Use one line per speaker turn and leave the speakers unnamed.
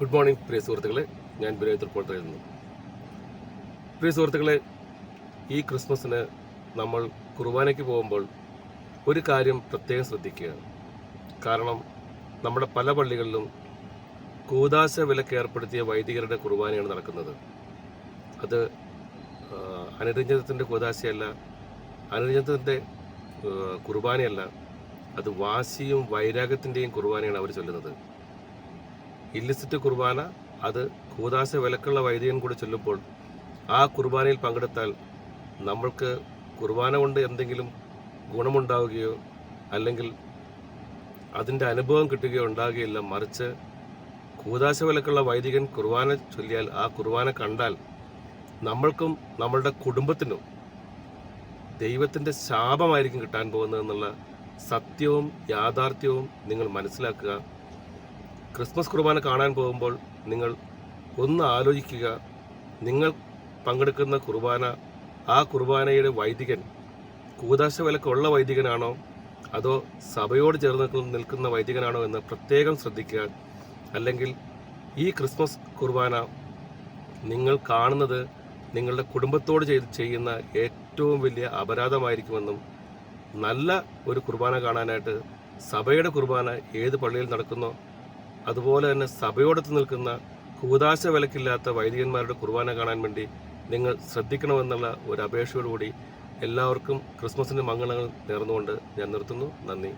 Good morning പ്രിയ സുഹൃത്തുക്കളെ. ഞാൻ ബിനോയ് തൃപ്പോട്ട് പ്രിയ സുഹൃത്തുക്കളെ ഈ ക്രിസ്മസിന് നമ്മൾ കുർബാനയ്ക്ക് പോകുമ്പോൾ ഒരു കാര്യം പ്രത്യേകം ശ്രദ്ധിക്കുക കാരണം നമ്മുടെ പല പള്ളികളിലും കൂതാശ വിലക്ക് ഏർപ്പെടുത്തിയ വൈദികരുടെ കുർബാനയാണ് നടക്കുന്നത്. അത് അനുരഞ്ജനത്തിന്റെ കൂതാശയല്ല അനുരഞ്ജനത്തിന്റെ കുർബാനയല്ല അത് വാശിയും വൈരാഗ്യത്തിന്റെയും കുർബാനയാണ് അവർ ചൊല്ലുന്നത്. ഇല്ലിസിറ്റ് കുർബാന അത് കൂതാശ വിലക്കുള്ള വൈദികൻ കൂടി ചൊല്ലുമ്പോൾ ആ കുർബാനയിൽ പങ്കെടുത്താൽ നമ്മൾക്ക് കുർബാന കൊണ്ട് എന്തെങ്കിലും ഗുണമുണ്ടാവുകയോ അല്ലെങ്കിൽ അതിന്റെ അനുഭവം കിട്ടുകയോ ഉണ്ടാകുകയില്ല. മറിച്ച് കൂതാശ വിലക്കുള്ള വൈദികൻ കുർബാന ചൊല്ലിയാൽ ആ കുർബാന കണ്ടാൽ നമ്മൾക്കും നമ്മളുടെ കുടുംബത്തിനും ദൈവത്തിന്റെ ശാപമായിരിക്കും കിട്ടാൻ പോകുന്നതെന്നുള്ള സത്യവും യാഥാർത്ഥ്യവും നിങ്ങൾ മനസ്സിലാക്കുക. ക്രിസ്മസ് കുർബാന കാണാൻ പോകുമ്പോൾ നിങ്ങൾ ഒന്ന് ആലോചിക്കുക. നിങ്ങൾ പങ്കെടുക്കുന്ന കുർബാന ആ കുർബാനയുടെ വൈദികൻ കൂതാശ വിലക്കുള്ള വൈദികനാണോ? അതോ സഭയോട് ചേർന്ന് നിൽക്കുന്ന- വൈദികനാണോ എന്ന് പ്രത്യേകം ശ്രദ്ധിക്കുക. അല്ലെങ്കിൽ ഈ ക്രിസ്മസ് കുർബാന നിങ്ങൾ കാണുന്നത് നിങ്ങളുടെ കുടുംബത്തോട് ചെയ്ത് ചെയ്യുന്ന ഏറ്റവും വലിയ അപരാധമായിരിക്കുമെന്നും നല്ല ഒരു കുർബാന കാണാനായിട്ട് സഭയുടെ കുർബാന ഏത് പള്ളിയിൽ നടക്കുന്നോ അതുപോലെ തന്നെ സഭയോടൊത്ത് നിൽക്കുന്ന കൂതാശ വിലക്കില്ലാത്ത വൈദികന്മാരുടെ കുർബാന കാണാൻ വേണ്ടി നിങ്ങൾ ശ്രദ്ധിക്കണമെന്നുള്ള ഒരു അപേക്ഷയോടുകൂടി എല്ലാവർക്കും ക്രിസ്മസിന്റെ മംഗളങ്ങൾ നേർന്നുകൊണ്ട് ഞാൻ നിർത്തുന്നു. നന്ദി.